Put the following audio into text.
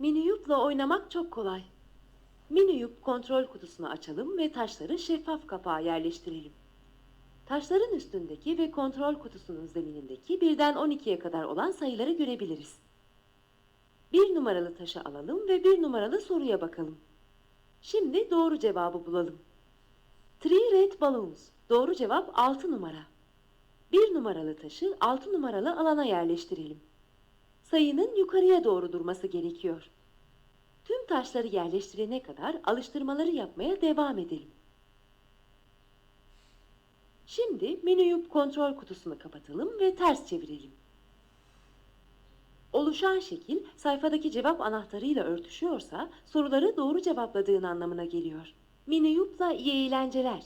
Miniyup'la oynamak çok kolay. Miniyup kontrol kutusunu açalım ve taşları şeffaf kapağa yerleştirelim. Taşların üstündeki ve kontrol kutusunun zeminindeki birden 12'ye kadar olan sayıları görebiliriz. Bir numaralı taşı alalım ve bir numaralı soruya bakalım. Şimdi doğru cevabı bulalım. Three red balloons. Doğru cevap 6 numara. Bir numaralı taşı 6 numaralı alana yerleştirelim. Sayının yukarıya doğru durması gerekiyor. Tüm taşları yerleştirene kadar alıştırmaları yapmaya devam edelim. Şimdi menüyüp kontrol kutusunu kapatalım ve ters çevirelim. Oluşan şekil sayfadaki cevap anahtarıyla örtüşüyorsa soruları doğru cevapladığın anlamına geliyor. Menüyup'la iyi eğlenceler.